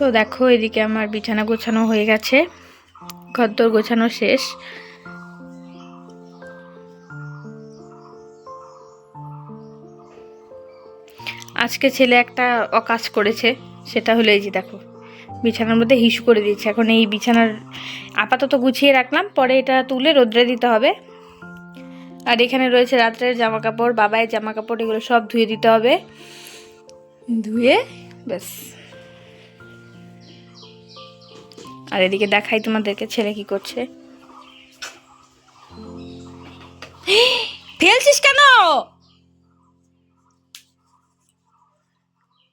তো দেখো এদিকে আমার বিছানা গোছানো হয়ে গেছে। ঘরদোর গোছানো শেষ। আজকে ছেলে একটা অকাজ করেছে, সেটা হলো এই যে দেখো, বিছানার মধ্যে হিসু করে দিয়েছে। এখন এই বিছানার আপাতত গুছিয়ে রাখলাম, পরে এটা তুলে রোদ্রে দিতে হবে। আর এখানে রয়েছে রাত্রের জামা কাপড় বাবায়ের জামা কাপড় এগুলো সব ধুয়ে দিতে হবে। ধুয়ে, ব্যাস। আর এদিকে দেখাই তোমাদেরকে ছেলে কি করছে। ফেলছিস কেন?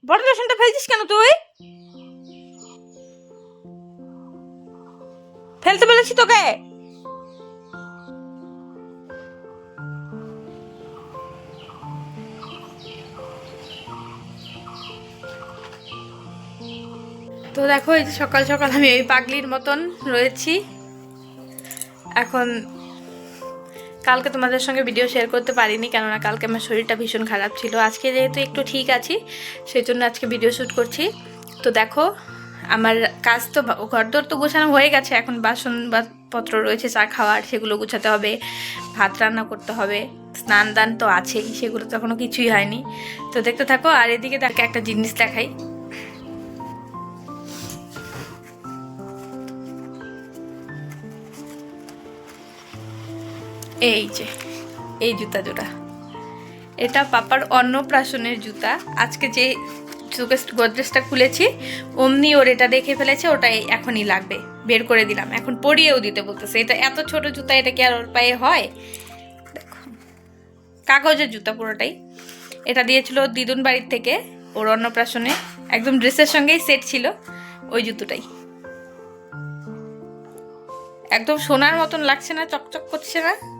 বড় লোশনটা ফেলছিস কেন তুই? ফেলতে বলেছি তোকে। তো দেখো, এই যে সকাল সকাল আমি ওই পাগলির মতন রয়েছি। এখন কালকে তোমাদের সঙ্গে ভিডিও শেয়ার করতে পারিনি, কেননা কালকে আমার শরীরটা ভীষণ খারাপ ছিল। আজকে যেহেতু একটু ঠিক আছি সেই জন্য আজকে ভিডিও শ্যুট করছি। তো দেখো, আমার কাজ তো ঘরদোর তো গোছানো হয়ে গেছে, এখন বাসন পত্র রয়েছে, চা খাওয়ার, সেগুলো গুছাতে হবে, ভাত রান্না করতে হবে স্নান দান তো আছেই, সেগুলো তো এখনও কিছুই হয়নি। তো দেখতে থাকো, আর এদিকে তাকে একটা জিনিস দেখাই। এই যে, এই জুতা জোড়া। এটা পাপার অন্নপ্রাশনের জুতা। আজকে যে সুকেশ- গোদরেজটা খুলেছি, অমনি ওর এটা দেখে ফেলেছে ওটা এখনই লাগবে। বের করে দিলাম। এখন পরিয়েও দিতে বলতেছে। এটা এত ছোট জুতা, এটা কি আর ওর পায়ে হয়? দেখো। কাগজের জুতা পুরোটাই। এটা দিয়েছিল দিদুন বাড়ির থেকে, ওর অন্নপ্রাশনে। একদম ড্রেসের সঙ্গেই সেট ছিল ওই জুতোটাই। একদম সোনার মতন লাগছে না, চকচক করছে না।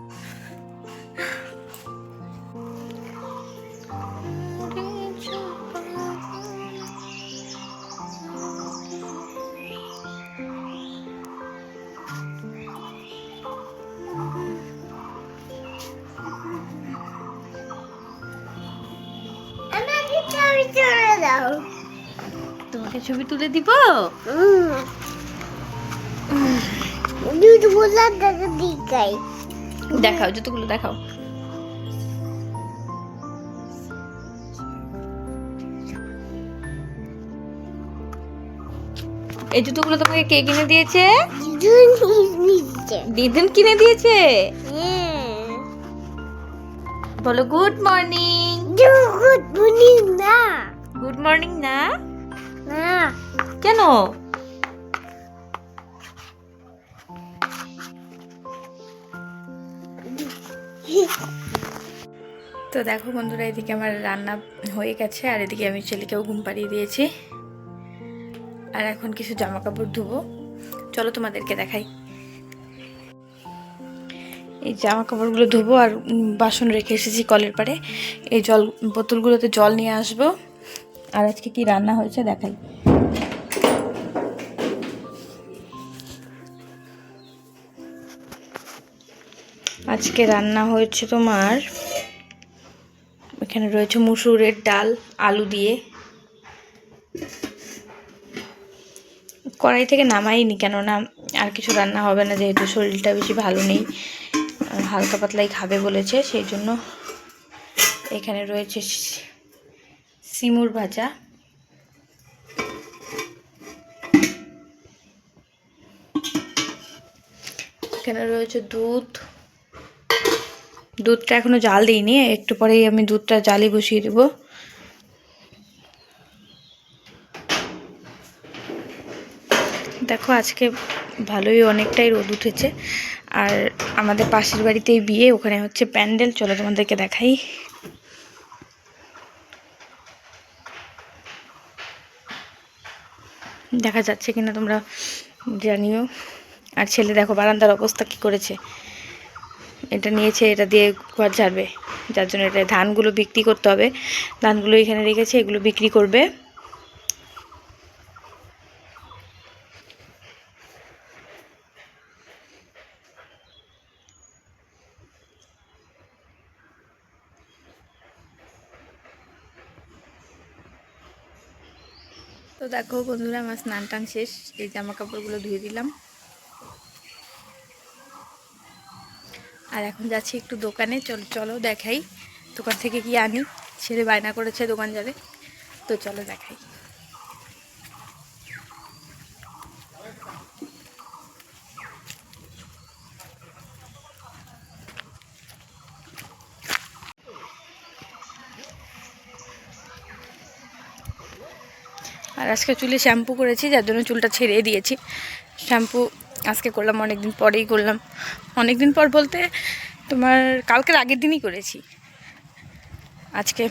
তোমাকে ছবি তুলে দিব? দুধ দাদা দিকাই দেখাও জুতোগুলো দেখাও। এই জুতোগুলো তোমাকে কে কিনে দিয়েছে? দিদিন কিনে দিয়েছে? বলো গুড মর্নিং দুধ বুনি না। গুড মর্নিং না? না। কেন? তো দেখো বন্ধুরা, এদিকে আমার রান্না হয়ে গেছে, আর এদিকে আমি ছেলেকেও ঘুম পাড়িয়ে দিয়েছি। আর এখন কিছু জামা কাপড় ধুবো। চলো তোমাদেরকে দেখাই। এই জামা কাপড়গুলো ধুবো আর বাসন রেখে এসেছি কলের পাড়ে। এই জল, বোতলগুলোতে জল নিয়ে আসব। আর আজকে কি রান্না হয়েছে দেখাই। আজকে রান্না হয়েছে তোমার এখানে রয়েছে মুসুরের ডাল, আলু দিয়ে। কড়াই থেকে নামাইনি কেননা আর কিছু রান্না হবে না, যেহেতু শরীরটা বেশি ভালো নেই, হালকা পাতলাই খাবে বলেছে সেই জন্য এখানে রয়েছে সিমুর ভাজা। এখানে রয়েছে দুধ দুধটা এখনও জাল দিইনি, একটু পরেই আমি দুধটা জালি বসিয়ে দেবো। দেখো, আজকে ভালোই অনেকটাই রোদ উঠেছে। আর আমাদের পাশের বাড়িতেই বিয়ে, ওখানে হচ্ছে প্যান্ডেল। চলো তোমাদেরকে দেখাই। দেখা যাচ্ছে কিনা তোমরা জানিও। আর ছেলে দেখো, বারান্দার অবস্থা কি করেছে। এটা নিয়েছে, এটা দিয়ে ঘর ঝাড়বে। যার জন্য এটা ধানগুলো বিক্রি করতে হবে। ধানগুলো এখানে রেখেছে, এগুলো বিক্রি করবে। তো দেখো বন্ধুরা, আমার স্নান টান শেষ। এই জামা কাপড়গুলো ধুয়ে দিলাম। আর এখন যাচ্ছি একটু দোকানে। চলো চলো দেখাই। দোকান থেকে কি আনি। ছেলে বায়না করেছে দোকান যাবে। তো চলো দেখাই। আর আজকে চুলে শ্যাম্পু করেছি, যার জন্য চুলটা ছেড়ে দিয়েছি। শ্যাম্পু আজকে করলাম অনেক দিন পরেই করলাম অনেক দিন পর বলতে তোমার কালকের আগের দিনই করেছি আজকে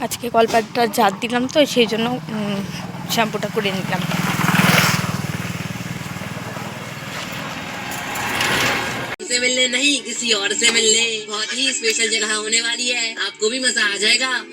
আজকে কলপাটটা জাত দিলাম তো সেই জন্য উম, শ্যাম্পুটা করে নিলাম से मिलने नहीं किसी और से मिलने बहुत ही स्पेशल जगह होने वाली है आपको भी मजा आ जाएगा